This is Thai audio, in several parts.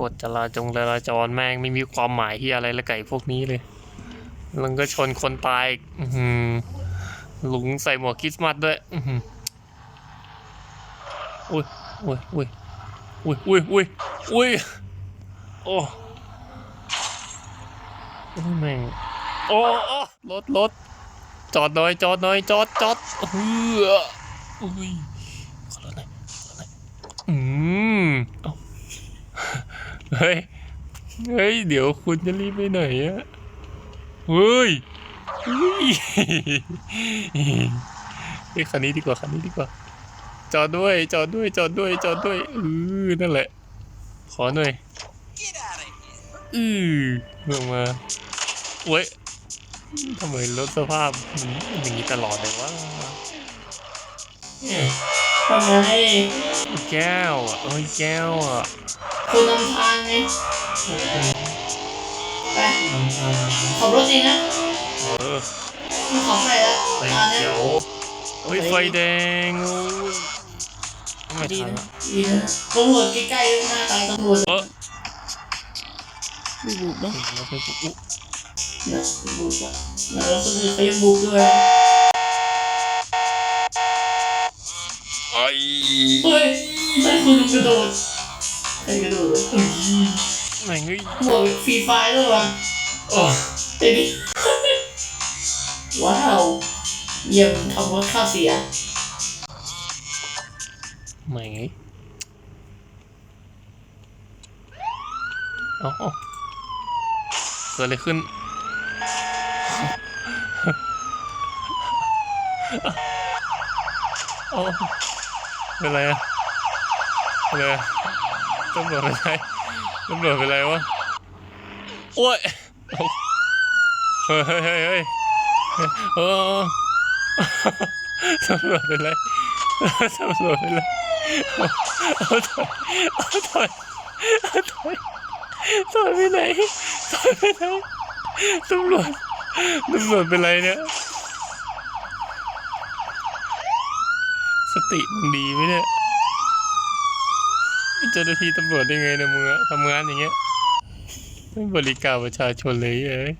กฎจราจงจราจรแม่งไม่มีความหมายที่อะไรและไก่พวกนี้เลยแล้วก็ชนคนตายอีกอื้อหือลุงใส่หมวกคริสต์มาสด้วยอุ้ยอุ้ยอุ้ยอุ้ยอุ้ยอุ้ยอุ้ยโอ้โอ้ยแม่งโอ้โอ้รถรถจอดหน่อยจอดหน่อยจอดจอดเฮ้ออุ้ยขอรถหน่อยขอรถหน่อยอืม เอ้าเฮ้ย เฮ้ย เดี๋ยวคุณจะรีบไปไหนอะเฮ้ยเฮ้ยเฮ้ยคันนี้ดีกว่าคันนี้ดีกว่า จอดด้วย จอดด้วย จอดด้วย จอดด้วยเออนั่นแหละ ขอหน่อยอือลงมาเว้ยทำไมรถสภาพมันอย่างนี้ตลอดเลยวะเนี่ยทำไมแก้วอะเอ้ยแก้วอะ คุณนำทางไงไปขับรถเองนะเออคุณขับไปแล้วไฟตอนเนี้เขียยวเฮ้ยไฟแดงโอ้ยไม่ดีทันนะละดีนะตำรวจใกล้ๆหน้าตาตำรวจเออไม่บุกนะเราไปปุ๊บอุ๊นะไม่บุกอะแล้วคนอื่นเขายังบุกด้วยไอ้เฮ้ยใช่คุณกระโดด ใครกระโดดเลยแม่งเฮ้ยหมวกฟรีไฟด้วยวะโอ้เด็ดว้าวเยี่ยมทำรถค่าเสียแม่งเฮ้ยเอาเอาเกิดอะไรขึ้นเอาเป็นไรอะเป็นไรอะ ตำรวจเป็นไรตำรวจเป็นไรวะโอ้ยเฮ้ยเฮ้ยเฮ้ยเฮ้ยเออตำรวจเป็นไรตำรวจเป็นไรอาเอาถอยเอาถอยเอาถอยถอยไปไหนถอยไปไหนตำรวจตำรวจเป็นไรเนี่ยสติมึงดีไหมเนี่ย เป็นเจ้าหน้าที่ตำรวจได้ไงเนะมึงอะทำงานอย่างเงี้ยไม่บริการประชาชนเลยเอ้ย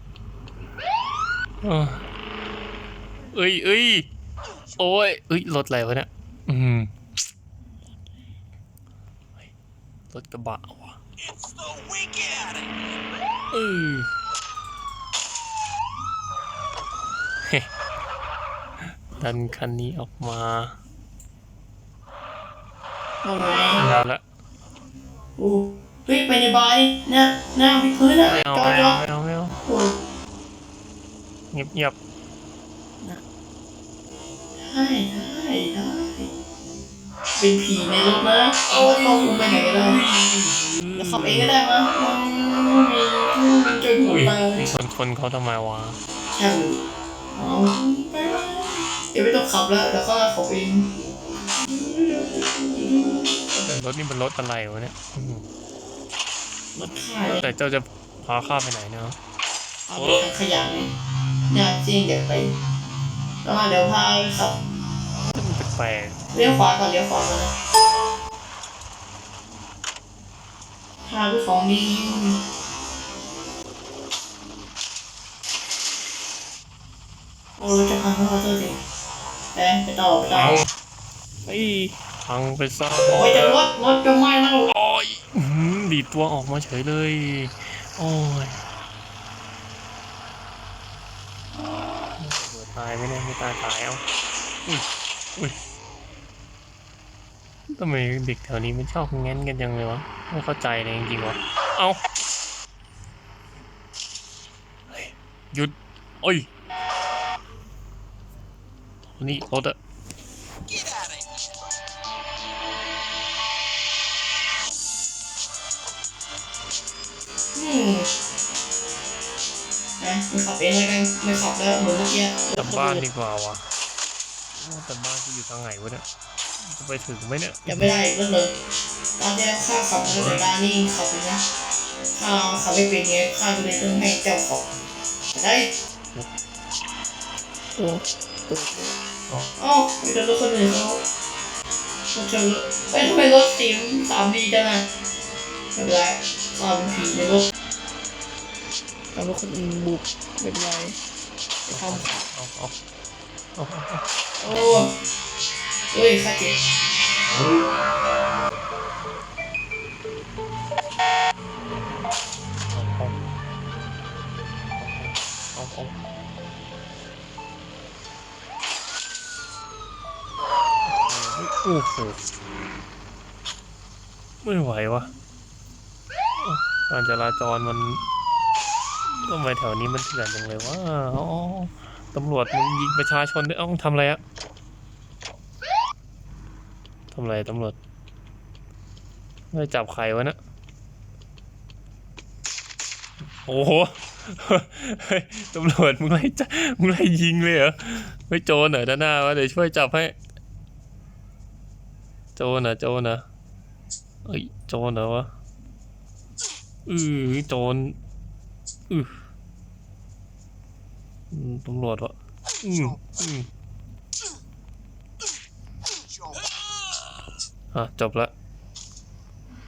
อ้อเอ้ยเอ้ยโอ้ยเอ้ยรถอะไรวะเนี่ยอืมเฮ้ยรถกระบะว่ะเออเฮ้ดันคันนี้ออกมาทำไมเอาละ โอ้เฮ้ยไปในบาร์นี่หน้าหน้าพี่พื้นอะไม่เอาจอไม่จอเอาไม่เอาไม่เอาโอ้เงียบเงียบได้ได้ได้เป็นผีในรถนะเอาเข้าคุกไปไหนก็ได้แล้วขับเองก็ได้มั้งจนหัวอุ้ยตาย ชนคนเขาทำไมวะใช่เอาไปไปเดี๋ยวไม่ต้องขับแล้วแล้วก็ขับเองแต่ รถนี่เป็นรถอะไรวะเนี่ยอืมรถค่ายแต่เจ้าจะพาข้าไปไหนเนาะเอาไปทางขยะไงเนี่ยจริงเดี๋ยวไปแล้วมาเดี๋ยวพาขับมันแปลกเลี้ยวขวาก่อนเลี้ยวขวาก่อนนะพาไปของดีโอ้ยจะพังเข้าเตอร์สิไปไปต่อไปต่อไอ้ พังไปซะโอ้ยจะรถรถจะไหม้แล้วโอ้ยอื้อหือดีดตัวออกมาเฉยเลย โอ้ยเปิดตายไหมเนี่ยไม่ตายตายเอาอุ้ยอุ้ยทำไมเด็กแถวนี้มันชอบแง้นกันจังเลยวะ ไม่เข้าใจเลยจริงๆวะ เอาเฮ้ยหยุด โอ้ยนี่รถอะ นะไม่ขับเองแล้วกันไม่ขับแล้วเหมือนเมื่อกี้กลับบ้านดีกว่าวะแต่บ้านกูอยู่ทางไหนวะเนี่ยจะไปถึงไหมเนี่ยยังไม่ได้เรื่องเลยตอนที่ข้าขับรถแต่บ้านนี่ขับเองนะข้าขับไม่เป็นเงี้ยข้าก็เลยต้องให้เจ้าขับได้โอ้อ๋อมีแต่รถคนอื่นเขาเขาเจอรถเอ้ยทำไมรถสีสามดีจังอะไม่เป็นไร ข้าเป็นผีในรถทำให้คนอื่นบุกเป็นไรไปทำเอาเออาเออาโอ้เอ้ยข้าเจ็บโอ้โหไม่ไหววะ การจราจรมันทำไมแถวนี้มันเถื่อนจังเลยวะอ๋อตำรวจมึงยิงประชาชนด้วยอ้าทำอะไรอะทำอะไรตำรวจไม่จับใครวะนะโอ้โหตำรวจมึงไล่จับมึงไล่ยิงเลยเหรอไม่โจรเหรอด้านหน้าวะเดี๋ยวช่วยจับให้ โจรนะโจรนะเอ้ยโจรเหรอวะ อือโจรอืออืมตำรวจวะอืมอืมอะ จบละ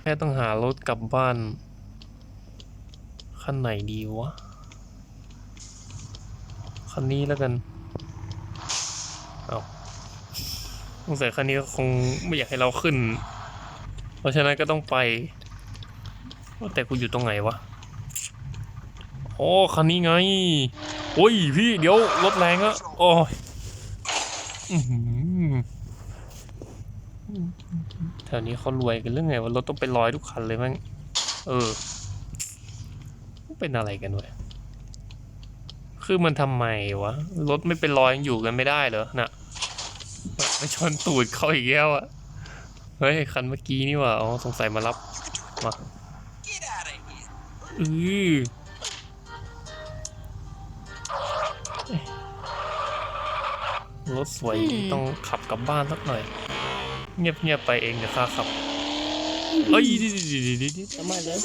แค่ต้องหารถกลับบ้านคันไหนดีวะคันนี้แล้วกัน เอาสงสัยคันนี้คงไม่อยากให้เราขึ้น เพราะฉะนั้นก็ต้องไป แต่กูอยู่ตรงไหนวะโอ้คันนี้ไง โอ้ยพี่เดี๋ยวรถแรงอะโอ้ยอื้อหือแถวนี้เขารวยกันเรื่องไงว่ารถต้องเป็นร้อยทุกคันเลยมั้งเออ เป็นอะไรกันวะคือมันทำไมวะ รถไม่เป็นรอยยังอยู่กันไม่ได้เหรอน่ะไปชนตูดเขาอีกแล้วอะเฮ้ยคันเมื่อกี้นี่ว่าอ๋อสงสัยมารับมา อือเอ๊ะรถสวยต้องขับกลับบ้านสักหน่อย เงียบๆไปเองเดี๋ยวข้าขับเอ้ยดิดิดิดิดิดิทำไมเลย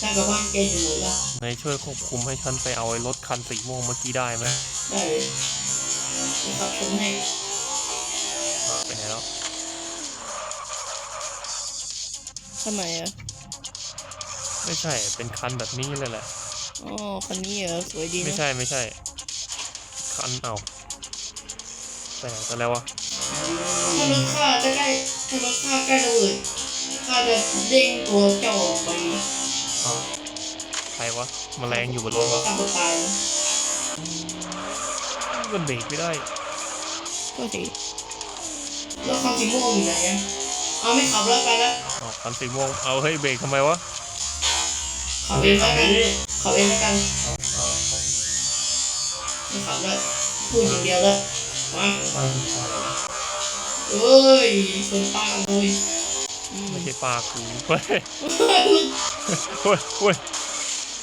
ถ้ากับบ้านแกอยู่ไหนล่ะนายช่วยควบคุมให้ฉันไปเอาไอ้รถคันสีม่วงเมื่อกี้ได้ไหมได้เลยนะครับผมให้อ่าไปไหนแล้วทำไมอะ ไม่ใช่ เป็นคันแบบนี้เลยแหละ อ๋อคันนี้เหรอสวยดีไม่นะใช่ไม่ใช่ คันเอาไปไหนกันแล้ววะถ้ารถข้าจะใกล้ถ้ารถข้าใกล้ระเบิดข้าจะเด้งตัวเจ้าออกไปอ้าวใครวะแมลงอยู่บนรถวะข้าตัวตายนะมันเบรกไม่ได้ก็ทีแล้วคันสีม่วงอยู่ไหนอะเอาไม่ขับแล้วไปแล้วอ๋อคันสีม่วงเอาเฮ้ยเบรกทำไมวะ ขับเองแล้วกันขับเองแล้วกันไม่ขับแล้วพูดอย่างเดียวแล้วมาเอ้ยชนป้าโวยอืมไม่ใช่ปลากูเฮ้ยเฮ้ยเฮ้ย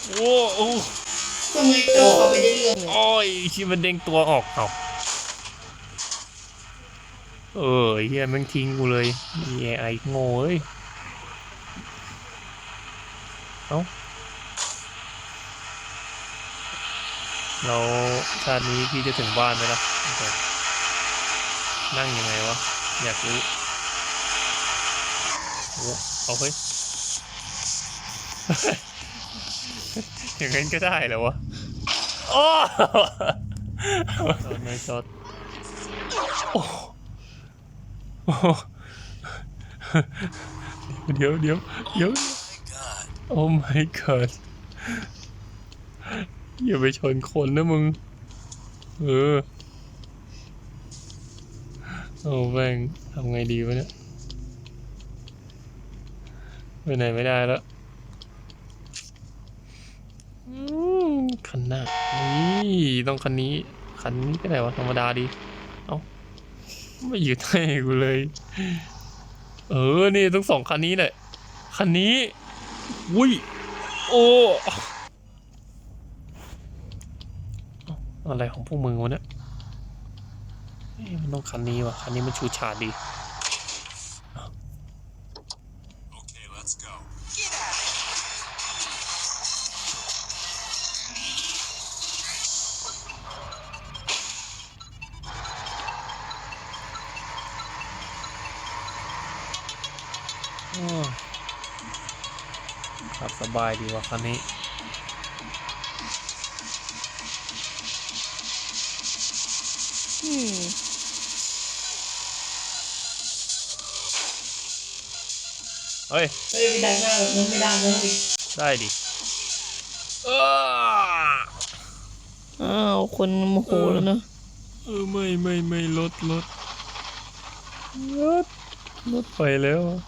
โอ้โอ้ทำไมเจ้าเขาไปได้เรื่องเลยโอ้ยที่มันเด้งตัวออกเอาเออไอ้เฮียแม่งทิ้งกูเลยไอ้ไอ้โง่เอ้ยเรา ชาตินี้พี่จะถึงบ้านไหมล่ะโอเคนั่งยังไงวะ อยากรู้โอ้เอาเฮ้ยอย่างนั้นก็ได้เหรอวะโอ้จอดนายจอดโอ้โอ้เดี๋ยวเดี๋ยวเดี๋ยวโอ้ my god อย่าไปชนคนนะมึง เออเอาแมงทำไงดีวะเนี่ยไปไหนไม่ได้แล้วคันหน้านี่ต้องคันนี้ คันนี้ก็ได้วะธรรมดาดี เอ้าไม่หยุดให้กูเลย เออ นี่ต้องสองคันนี้แหละ คันนี้ อุ้ย โอ้ อะไรของพวกมึงวะเนี่ยเอ๊ะมันต้องคันนี้ว่ะคันนี้มันชูชาดดี Okay, let's go. อ้อขับสบายดีว่ะคันนี้ เฮ้ยไม่ได้ดังหน้าแบบนั้นไม่ได้เลยได้ดิเอออ้าวคนโมโหแล้วนะเออไม่ไม่ไม่รถรถรถรถไปแล้วอะ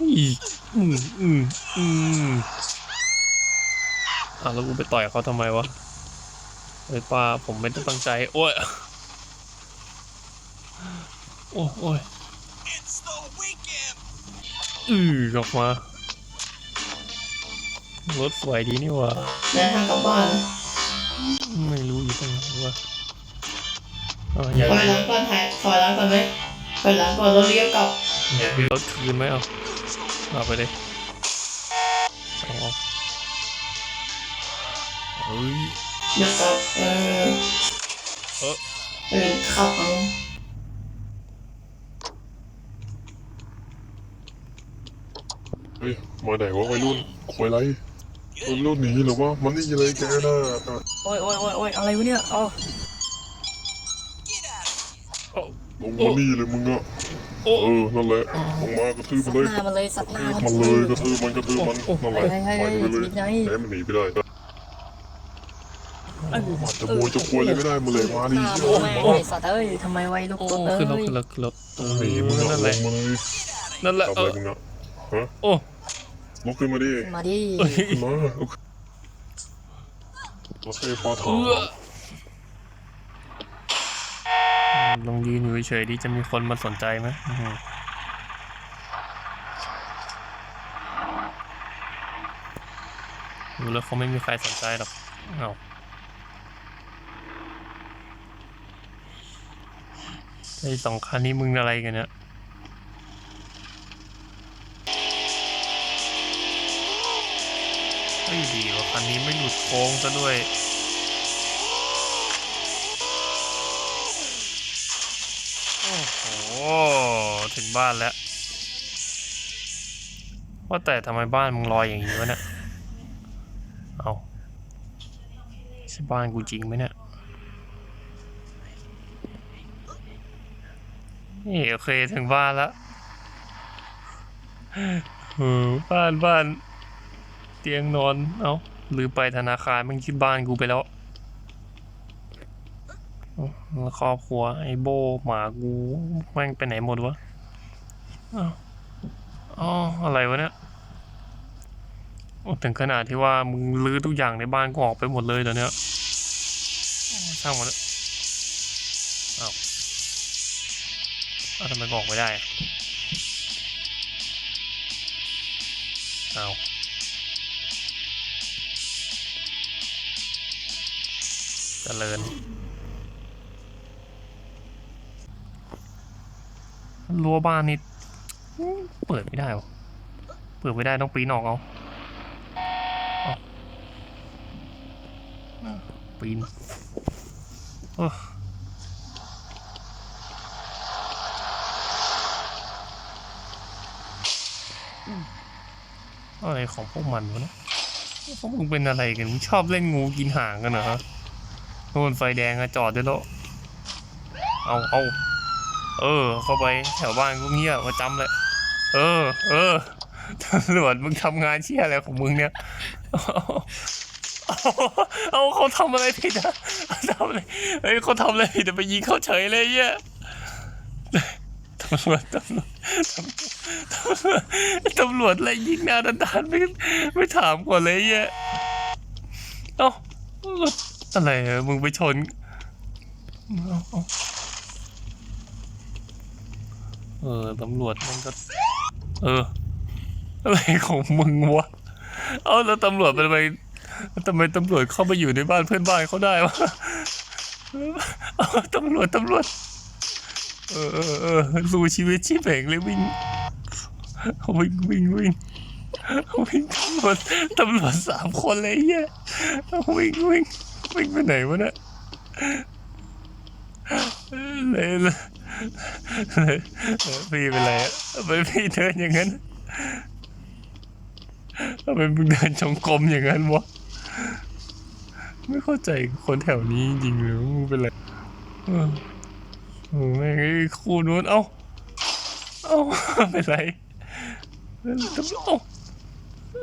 อีอืมอืมอืมอะแล้วกูไปต่อยเขาทำไมวะไอ้ยป้าผมไม่ได้ตั้งใจ โอ้ย โอ้ยโอ้ย It's the weekend. อือออกมา รถสวยดีนี่หว่าเดินทางกลับบ้านนะไม่รู้อยู่ตรงไหนวะอ๋ออยากถอยหลังก่อนถ่ายถอยหลังก่อนไหมถอยหลังก่อนแล้วเลี้ยวกลับอยากมีรถคืนไหมเอาเอาไปเลยเอาเอาเฮ้ยเลี้ยวกลับเออเออเออขับเอา เฮ้ย มาไหนวะวัยรุ่นควยไรวัยรุ่นหนีเหรอวะมันนี่อะไรแกน่ะอะโอ้ยโอ้ยโอ้ยโอ้ยอะไรวะเนี่ยอ๋อลงมานี่เลยมึงอะโอ้เออ นั่นแหละลงมากระทืบมันเลยหน้ามันเลยสัตว์หน้ามันเลยกระทืบมันกระทืบมันนั่นแหละให้ให้ไปให้ไปเลยหนีไงแหมมันหนีไปได้มันจะโมยจะควยเลยไม่ได้มาเลยมาดิหน้าเชี่มึยงแม่งเลยสัตว์เอ้ยทำไมไว้ลูกโอ้ตุ๊ดเอ้ขึ้นรถยขึ้นรถขึ้นรถหนีมึงอะนั่นลแหละงมาเลยนั่นแหละทำเออะไรอมึงอะฮะโอ้ ลุกขึ้นมาดิมาดิเอ้ยขึ้นมาลุกมาเซ่ฟ้าถาเอมอลองยืนอยู่เฉยๆดิจะมีคนมาสนใจไหมอื้อหือดูแล้วเขาไม่มีใครสนใจหรอกเอาไอ้สองคันนี้มึงอะไรกันเนี่ย เฮ้ยดีว่าคันนี้ไม่หลุดโค้งซะด้วยโอ้โหถึงบ้านแล้ว ว่าแต่ทำไมบ้านมึงลอยอย่างนี้วะเนี่ยเอาใช่บ้านกูจริงไหมเนี่ยนี่โอเคถึงบ้านแล้วเออบ้านบ้าน เตียงนอน เอาลืมไปธนาคารมันคิดบ้านกูไปแล้วแล้วครอบครัวไอ้โบหมากูแม่งไปไหนหมดวะอ้าวอ๋ออะไรวะเนี่ยถึงขนาดที่ว่ามึงลื้อทุกอย่างในบ้านกูออกไปหมดเลยตอนเนี้ยช่างหมดแล้วอ้าวอ้าทำไมออกไม่ได้ จริญรั้วบ้านนี่เปิดไม่ได้วะเปิดไม่ได้ต้องปีนออกเอาปีนเอออะไรของพวกมันวะเนี่ยพวกมึงเป็นอะไรกันชอบเล่นงูกินหางกันเหรอ น่นไฟแดงอะจอดได้แล้วเอาเอาเออ เข้าไปแถวบ้านกูเงียบประจำเลย เออ เออตำรวจมึงทำงานเชี่ยอะไรของมึงเนี่ย เอาเอาเขาทำอะไรผิดอะทำอะไรเฮ้ยเขาทำอะไรผิดอะไปยิงเขาเฉยเลยเหี้ยตำรวจตำรวจตำรวจตำรวจอะไรยิงหน้าดันดานไม่ไม่ถามก่อนเลยเหี้ยเอ้า อะไรอะมึงไปชนเออตำรวจมันก็ เออ อะไรของมึงวะ เอาแล้วตำรวจเป็นไปทำไมตำรวจเข้าไปอยู่ในบ้านเพื่อนบ้านเขาได้วะเอาตำรวจตำรวจ เออเออเออสู้ชีวิตชีพเองเลยวิ่งวิ่งวิ่งวิ่งวิ่งตำรวจตำรวจสามคนเลยเหี้ยวิ่งวิ่ง วิ่งไปไหนวะเนี่ยเลยเลยพี่เป็นไรอะไมพี่เดินอย่างนั้นทำไมมึงเดินจงกรมอย่างนั้นวะ ไม่เข้าใจคนแถวนี้จริงๆเลยว่ามึงเป็นไรเออแม่งไอ้คู่นู้นเอ้า เอ้าเป็นไรเป็นตำรวจ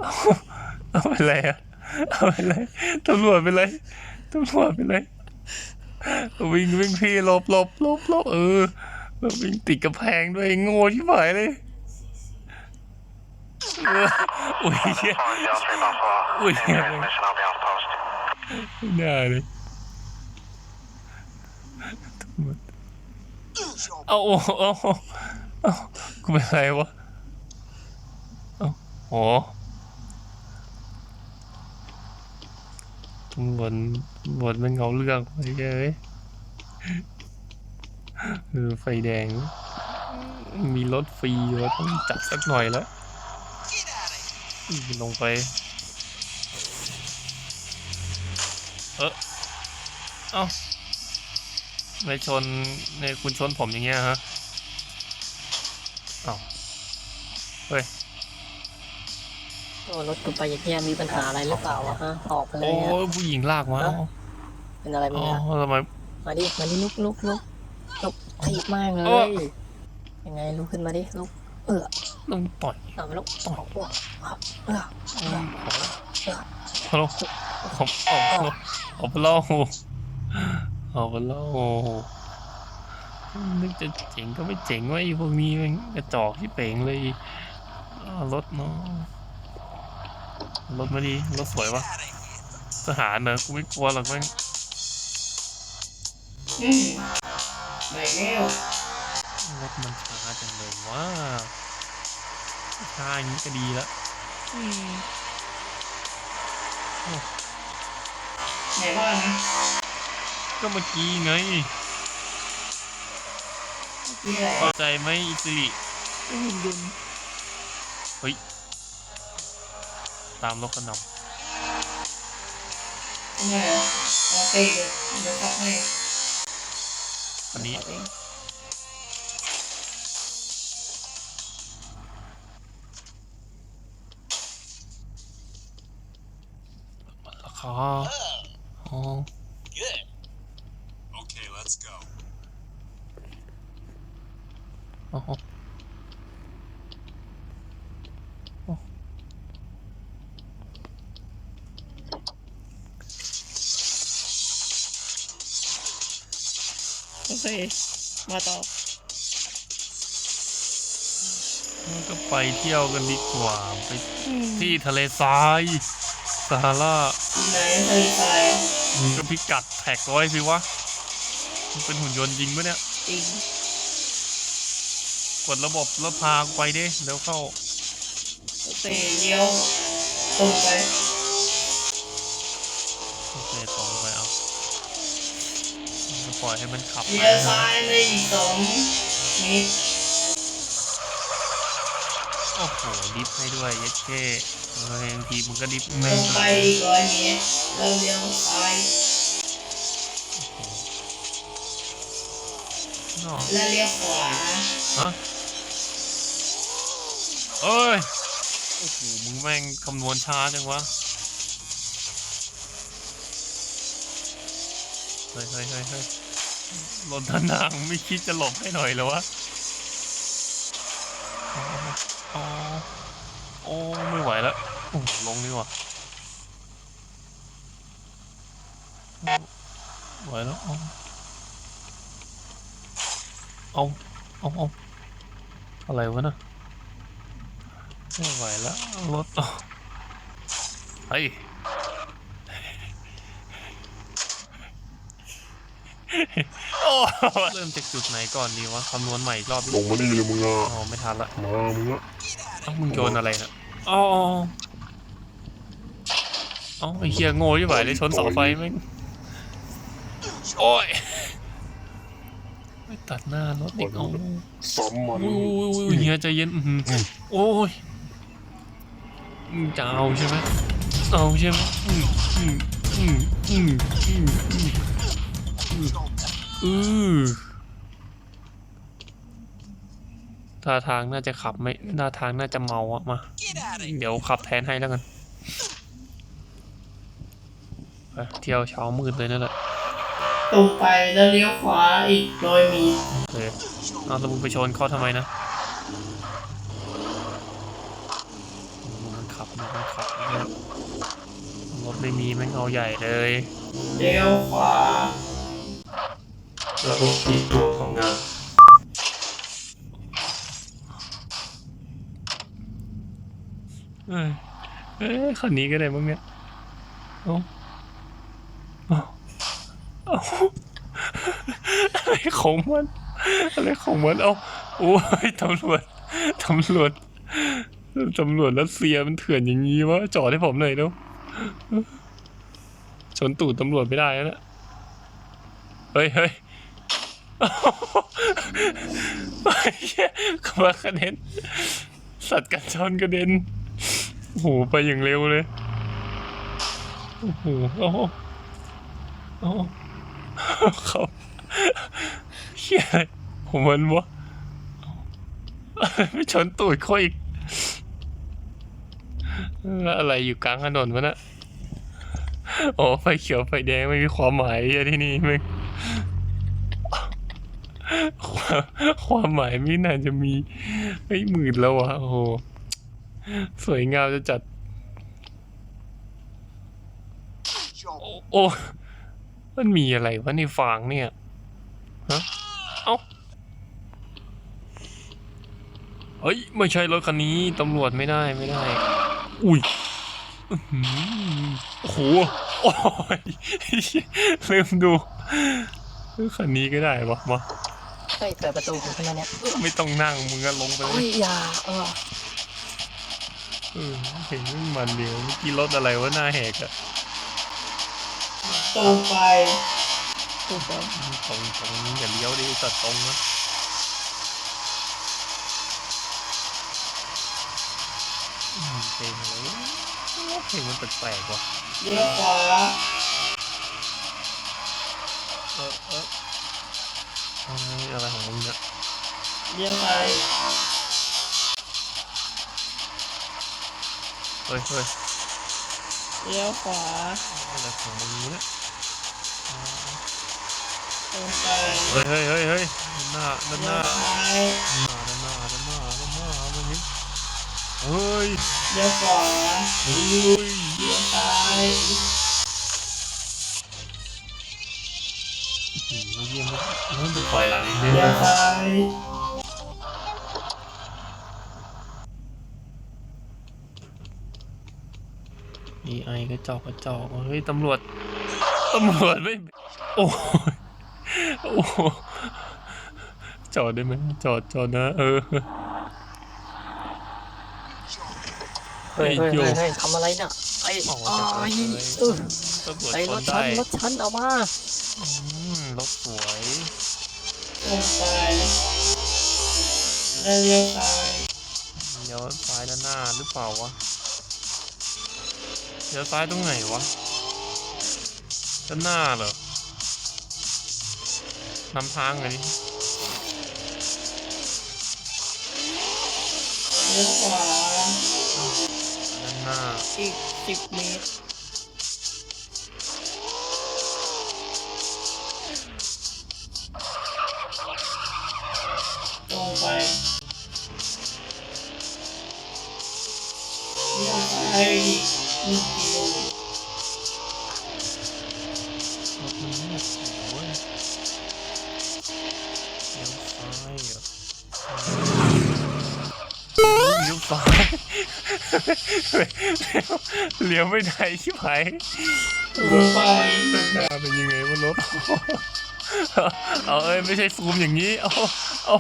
เอ้าเอาเป็นไรอะเอาเป็นไรตำรวจเป็นไร ตำรวจเป็นไรวิ่งวิ่งพี่หลบหลบหลบหลบเออแล้ววิ่งติดกระแพงด้วยโง่ที่หายเลยเอออุ้ยเหี้ยอุ้ยเหี้ยเลยไม่น่าเลย Use your เอาเอาเอาเอากูเป็นไรวะเอาโอ้ ตำรวจตำรวจมันเงาเรื่องไปเย้ยเออไฟแดง มีรถฟรีวะต้องจัดสักหน่อยแล้วลงไป เออเอ้าไม่ชนในคุณชนผมอย่างเงี้ยฮะเอ้าเฮ้ย โอ้รถกูไปอย่างเงี้ยมีปัญหาอะไรหรือเปล่าวะฮะออกไปเลโอ้ยอะยผู้หญิงลากมาเอ้าเป็นอะไรอ๋มึองอะทำไม มาดิมาดิลุกลุกลุกลุกถีบมากเลเอ้อยยังไงลุกขึ้นมาดิลุกเออต้องต่อยเอามาลุกต่อพวกเอออืมเอาเอาเอาเอาเอาไปเล่าเอาไปเล่านึกจะเจ๋งก็ไม่เจ๋งวะไอ้พวกนี้มันกระจอกที่เป่งเลยอ้าวรถเนาะ รถมาดีรถสวยวะ Out of here. ทหารเนอะกูไม่กลัวหรอกแม่งอืมไปแล้วรถมันช้าจังเลยว่าช้าอย่างนี้ก็ดีแล้วอืมไหนว่านะก็เมื่อกี้ไงมีอะไรเข้าใจไหมอิสิริไม่เห็นยุนเฮ้ย ตามรกขนมเนนี้อันนี้ราคาโ Okay, let's go. โอ้ โอเคมาต่องั้นก็ไปเที่ยวกันดีกว่า ไปที่ทะเลทรายซาฮาราที่ไหนทะเลทรายก็พิกัดแท็กไว้สิวะมันเป็นหุ่นยนต์จริงปะเนี่ย จริง กดระบบแล้วพากูไปดิเดี๋ยวเข้าโอเคเลี้ยวตรงไป ปล่อยให้มันขับไปเลี้ยวซ้ายเลยอีกสองเมตรโอ้โหดิฟให้ด้วยเยัดเท่เฮ้ยบางทีมึงก็ดิฟตไม่รงไปอีกร้อยเมตรแล้วเลี้ยวซ้ายนอกแล้วเลี้ยวขวาฮะเอ้ยโอ้โหมึงแม่งคำนวณช้าจังวะเฮ้ยเฮ้ยเฮ้ย เฮ้ยรถด้านหน้างไม่คิดจะหลบให้หน่อยเหรอวะอ๋ออ๋อโอ้ไม่ไหวแล้วลงดีกว่าไหวแล้วเอาเอาเอาเอาอะไรวะนะไม่ไหวแล้วรถเฮ้ย โอ้เริ่มจากจุดไหนก่อนดีวะคำนวณใหม่อีกรอบดิลงมานี่เลยมึงอะอ๋อไม่ทันละมามึงอะเอ้ามึงโยนอะไรนะอ๋อเอ้าไอ้เฮียโง่ยี่ไหวเลยชนเสาไฟแม่งโอ้ยไม่ตัดหน้ารถอีกเอ้าซ้ำมันอุ้ยอุ้ยอุ้ยเฮียใจเย็นอื้อหือโอ้ยมึงจะเอาใช่ไหมเอาใช่ไหมอืมอืมอืมอืมอืม อืมอืมอือท่าทางน่าจะขับไม่ท่าทางน่าจะเมาอะมา Get out of here. เดี๋ยวขับแทนให้แล้วกัน Get ไปเที่ยวเช้ามืดเลยนั่นแหละตรงไปแล้วเลี้ยวขวาอีกร้อยเมตรโอเคเอาแล้วมึงไปชนเขาทำไมนะมันขับมันขับเนี่ยรถไม่มีแม่งเอาใหญ่เลย เลี้ยวขวา ระบบติดตัวของงานเอ้ยเอ้ยคันนี้ก็ได้บ้างเนี่ยเอาเอาเอาอะไรของมันอะไรของมันเอาโอ้ยตำรวจตำรวจตำรวจรัสเซียมันเถื่อนอย่างนี้วะจอดให้ผมหน่อยเดูชนตูดตำรวจไม่ได้แล้วนะเฮ้ยเฮ้ย เหี้ยขมากระเด็น สัตว์กัดชนกระเด็นโอ้โหไปอย่างเร็วเลย โอ้โหเอาเอาเอาเขาเฮียอะไรผมมันวะไม่ชนตูดเขาอีกแล้วอะไรอยู่กลางถนนวะน่ะ โอ้ไฟเขียวไฟแดงไม่มีความหมายอะที่นี่มึง ความความหมายไม่น่าจะมีไอ้ยหมื่นแล้ววะโอ้โหสวยงามจะจัดโอ้โอ้ มันมีอะไรวะในฟางเนี่ย ฮะ เอ้า เฮ้ย ไม่ใช่รถคันนี้ ตำรวจไม่ได้ไม่ได้ อุ้ยอื้อหือโอ้โหโอ้ยลืมดูคันนี้ก็ได้ปะมา เฮ้ยเปิดประตูผมขึ้นมาเนี่ยไม่ต้องนั่งมึงก็ลงไปเลโอ้ยยอย่าเออเออเห็นมันมันเดียวเมื่อกี้รถอะไรวะหน้าแหกอะตรงไปถูกแล้วตรงตรงอย่าเลี้ยวดิตัดตรงนะอืมเพลงเลยเพลงมันแปลกๆว่ะเลี้ยวขวา เลี้ยวซ้ายเฮ้ยเฮ้ยเลี้ยวขวาอะไรของมึงเนี่ยตรงไปเฮ้ยเฮ้ยเฮ้ยเฮ้ยด้านหน้าด้านหเลี้ยน้าวซ้ายด้านหน้าด้านหน้าด้านหน้าด้านหน้าตรงนี้เฮ้ยเลี้ยวขวาเฮ้ยเลี้ยวซ้ายอืมเยี่ยมเลยเริ่มถอยหลังนิดนึงเลี้ยวซ้าย มีไอกระจอกกระจอกเฮ้ยตำรวจตำรวจไม่ โอ้ยโอ้โหจอดได้ไหมจอดจอดนะ เออเฮ้ยเฮ้ยโยเฮ้ยเฮ้ยทำอะไรเนี่ยไอ้ออกอ้มาจากรถายเลยเออตำรวจไอ้ชรนถฉัได้นรถฉันเอามาอืมรถสวยตรงไปแล้วเลี้ยวซ้ายเลี้ยวซ้ายด้านหน้าหรือเปล่าวะ เลี้ยวซ้ายตรงไหนวะด้านหน้าเหรอนำทางเลยดิเลี้ยวขวาด้านหน้า อีกสิบเมตร เลี้ยวไม่ได้ชิบหายตรงไปหน้าเป็นยังไงวะรถเอาเอ้ยไม่ใช่ซูมอย่างนี้ เอาเอา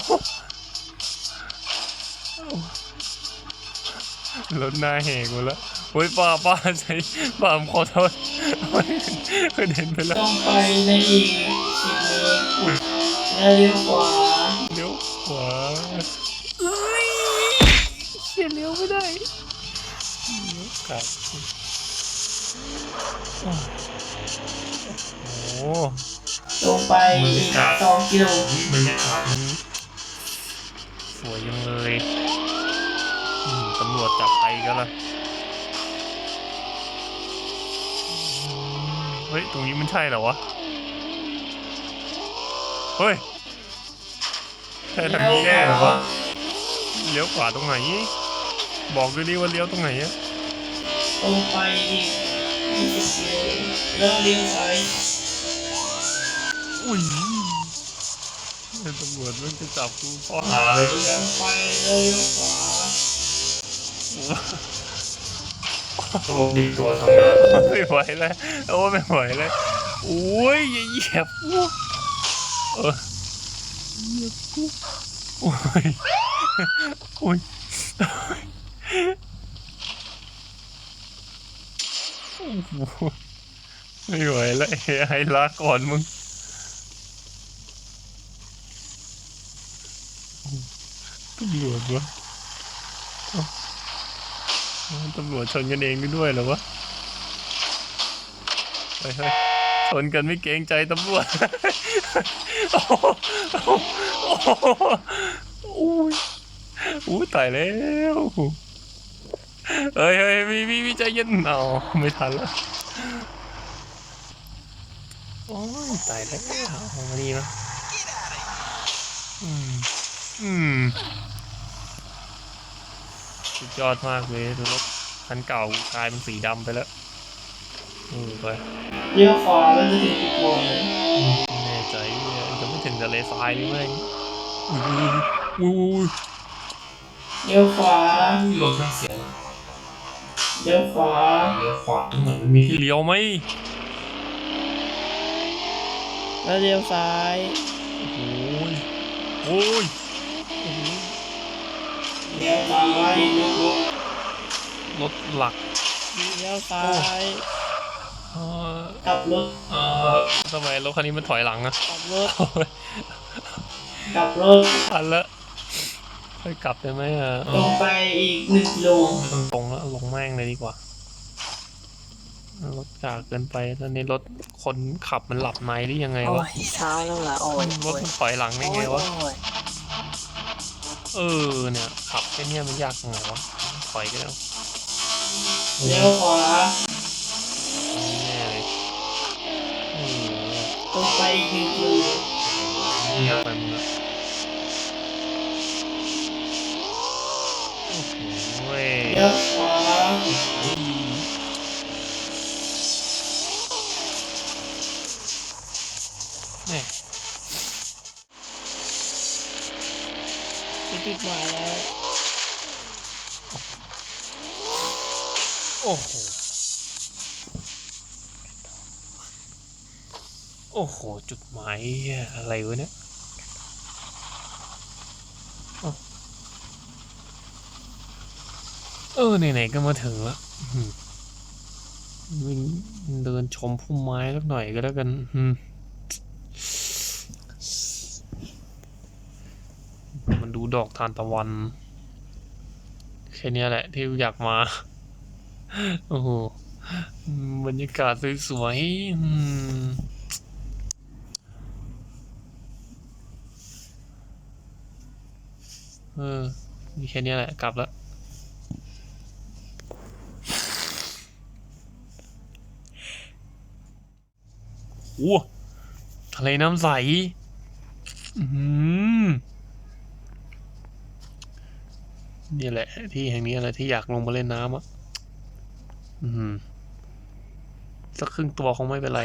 รถหน้าแหกหมดแล้วโอ้ยป้าป้าใช่ป้าผมขอโทษโอ้ยเคยเห็นไปแล้วตรงไปในอีกสิบเมตรแล้วเลี้ยวขวาเลี้ยวขวาเอ้ยเขียนเลี้ยวไม่ได้ เลี้ยวกลับโอ้โหตรงไปอีกสองกิโลบรรยากาศอืมสวยยังเลยอืมตำรวจจับไปก็ละอืมเฮ้ยฮ้ย ตรงนี้มันใช่เหรอวะ เฮ้ยใช่ทางนี้แน่เหรอวะ เลี้ยวขวาตรงไหน บอกด้วยดิว่าเลี้ยวตรงไหนอะ ตรงไปอีกยี่สิบกิโลแล้วเลี้ยวซ้ายอุ้ยตำรวจมันจะจับกูข้อหาหาเลยตรงไปแล้วเลี้ยวขวาโชคดีตัวทำงานไม่ไหวแล้วโอ้ไม่ไหวแล้วโอ้ยอย่าเหยียบกูเออเหยียบกูโอ้ยโอ้ยโอ้โห ไม่ไหวแล้วเฮ้ยให้ลาก่อนมึง ตำรวจวะตำรวจชนกันเองด้วยเหรอวะเฮ้ยเฮ้ยชนกันไม่เกรงใจตำรวจ โอ้โหโอ้โหโอ้ยอู้ตายแล้ว เฮ้ยเฮ้ยมีมีมีใจเย็นเอาไม่ทันแล้วโอ้ยตายแล้วเอามานี่นะอืมอืมสุดยอดมากเลยรถคันเก่ากลายเป็นสีดำไปแล้วเออไปเลี้ยวขวาแล้วจะถึงจุดมองเลยไม่แน่ใจเนี่ยจะไม่ถึงทะเลทรายนี่ไหมอุ้ยอุ้ยอุ้ยเลี้ยวขวาลมน่าเสียง เลี้ยวขวาเลี้ยวขวาตรงไหนมันมีที่เลี้ยวไหมแล้วเลี้ยวซ้ายโอ้ยโอ้ยเลี้ยวซ้ายรถหลักเลี้ยวซ้ายเอ่อกลับรถเอ่อทำไมรถคันนี้มันถอยหลังอะกลับรถกลับรถทันละ ค่อยกลับได้ไหมอะตรงไปอีกหนึ่งกิโลตรงแล้วลงแม่งเลยดีกว่ารถจากเกินไปตอนนี้รถคนขับมันหลับในหรือยังไงโอ้วะยเช้าแล้วล่ะโอ้ยรโอ้ถยมันถอยหลังได้ไงวะโอ้ยเออเนี่ยขับแค่เนี้ยมันยากยังไงวะถอยก็ได้เลี้ยวขวาแน่เลยโอ้โหตรงไปอีกหนึ่ง เว้ยเลี้ยวขวาแม่ไปจุดหมายแล้ว โอ้โห โอ้โห จุดหมายอะไรวะเนี่ยอ้าว เออไหนๆก็มาถึงแล้ววิ่งเดินชมพุ่มไม้สักหน่อยก็แล้วกันอืมันดูดอกทานตะวัน แค่นี้แหละที่อยากมา โอ้โห บรรยากาศสวยๆเออมีแค่นี้แหละ กลับแล้ว โอ้ทะเลน้ำใส อืมนี่แหละ ที่แห่งนี้อะไรที่อยากลงมาเล่นน้ำอะ อืมสักครึ่งตัวคงไม่เป็นไร